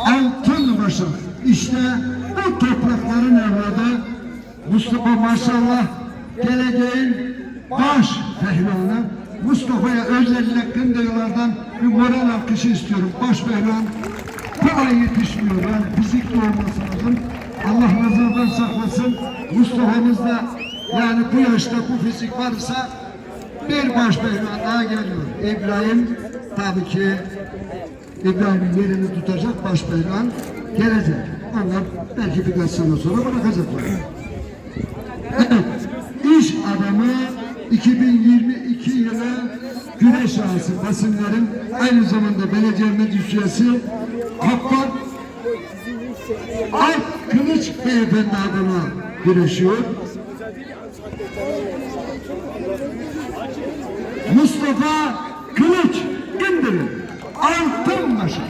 altın başım. İşte bu toprakların evladı Mustafa maşallah geleceğin baş pehlivanı. Mustafa'ya özellikle Kındırlardan bir moral alkışı istiyorum. Baş pehlivan kolay yetişmiyor. Yani fizikli olması lazım. Allah nazardan saklasın. Mustafa'mız da yani bu yaşta bu fizik varsa bir baş pehlivan daha geliyor. İbrahim tabii ki İbrahim'in yerini tutacak baş pehlivan gelecek. Onlar belki birkaç sene sonra bırakacaklar. Evet, iş adamı 2022 yılı güneş ağası basınların aynı zamanda belediye meclis üyesi Hakkar Alp Kılıç Beyefendi adına güreşiyor. Mustafa Kılıç İndirin Altın Maşa.